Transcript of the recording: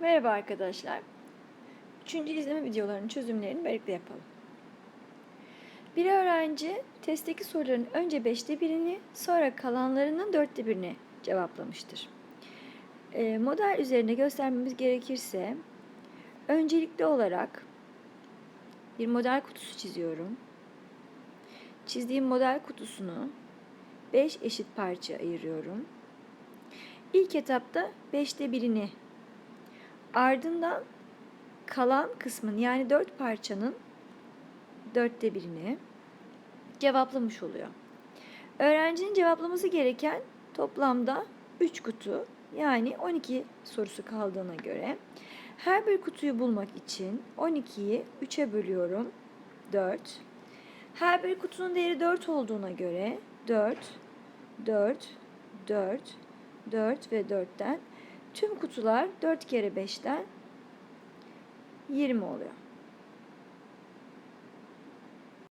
Merhaba arkadaşlar. Üçüncü izleme videolarının çözümlerini birlikte yapalım. Bir öğrenci testteki soruların önce beşte birini sonra kalanlarının dörtte birini cevaplamıştır. Ee, model üzerinde göstermemiz gerekirse öncelikli olarak bir model kutusu çiziyorum. Çizdiğim model kutusunu 5 eşit parça ayırıyorum. İlk etapta 5'te birini ardından kalan kısmın yani 4 parçanın dörtte birini cevaplamış oluyor. Öğrencinin cevaplaması gereken toplamda 3 kutu yani 12 sorusu kaldığına göre her bir kutuyu bulmak için 12'yi 3'e bölüyorum. 4. Her bir kutunun değeri 4 olduğuna göre 4, 4, 4, 4 ve 4'ten tüm kutular 4 kere 5'ten 20 oluyor.